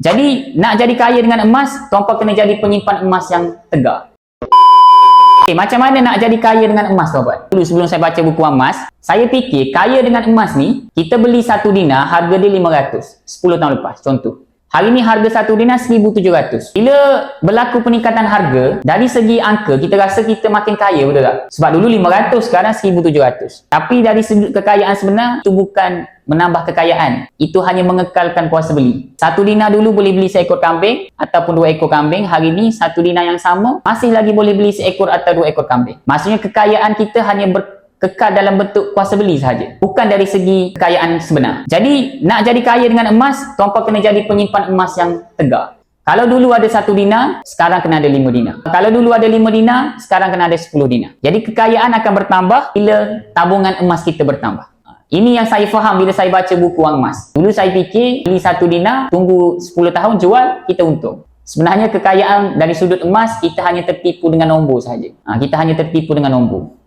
Jadi nak jadi kaya dengan emas, tuan-puan kena jadi penyimpan emas yang tegar. Okay, macam mana nak jadi kaya dengan emas tuan-puan? Dulu sebelum saya baca buku emas, saya fikir kaya dengan emas ni, kita beli satu dinar harga dia 500. 10 tahun lepas, contoh. Hari ni harga satu dinar 1700. Bila berlaku peningkatan harga, dari segi angka, kita rasa kita makin kaya, betul tak? Sebab dulu 500, sekarang 1700. Tapi dari segi kekayaan sebenar, itu bukan menambah kekayaan. Itu hanya mengekalkan kuasa beli. Satu dinar dulu boleh beli seekor kambing ataupun dua ekor kambing. Hari ni satu dinar yang sama masih lagi boleh beli seekor atau dua ekor kambing. Maksudnya kekayaan kita hanya berkekal dalam bentuk kuasa beli sahaja. Bukan dari segi kekayaan sebenar. Jadi nak jadi kaya dengan emas, tuan-puan kena jadi penyimpan emas yang tegar. Kalau dulu ada satu dinar, sekarang kena ada lima dinar. Kalau dulu ada lima dinar, sekarang kena ada sepuluh dinar. Jadi kekayaan akan bertambah bila tabungan emas kita bertambah. Ini yang saya faham bila saya baca buku Wang Emas. Dulu saya fikir beli satu dinar, tunggu 10 tahun jual, kita untung. Sebenarnya kekayaan dari sudut emas kita hanya tertipu dengan nombor saja. Ha, kita hanya tertipu dengan nombor.